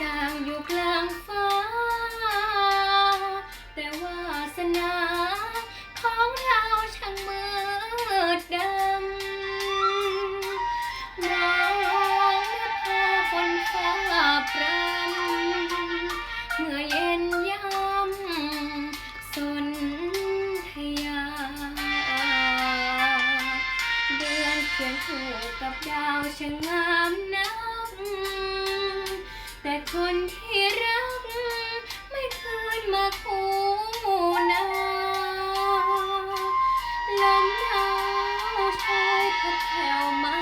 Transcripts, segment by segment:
จางอยู่กลางฟ้า แต่วาสนาของเราช่างมืดดำมองนภาฝนฟ้าพรำเมื่อเย็นยำสนธยา เดือนเขียนถูกกับดาวช่างงามนัก แต่คนที่รัก ไม่เคยมาคู่นาลมหนาวโชยพัดแผ่วมา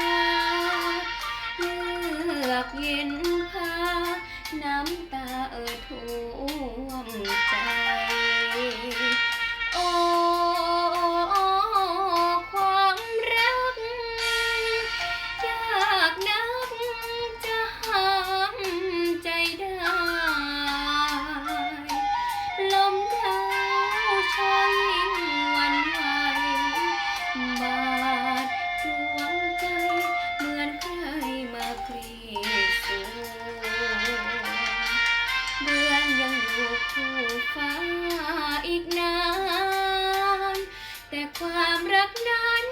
เลือกเย็นพา ความรักนั้น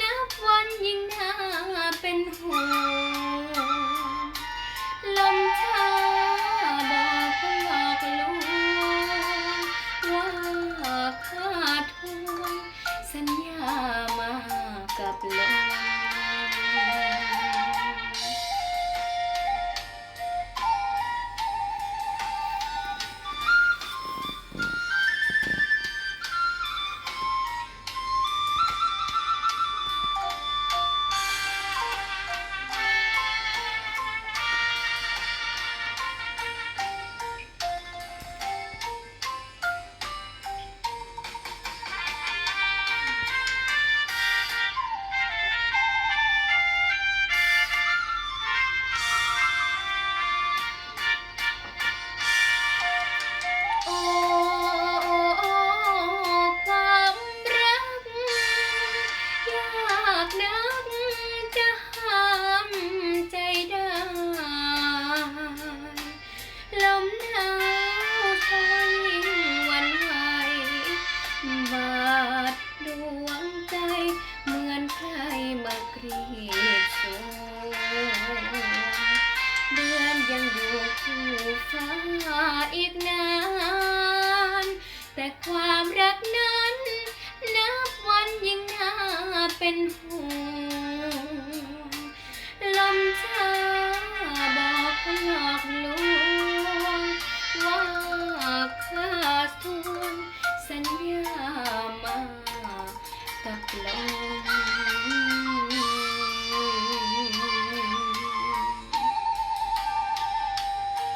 นับวันยิ่งน่าเป็นห่วงลมชาบอกเขาหลอกลวงว่าข้าทวงสัญญามากับลม ยังอยู่คู่ฟ้าอีกนาน แต่ความรักนั้น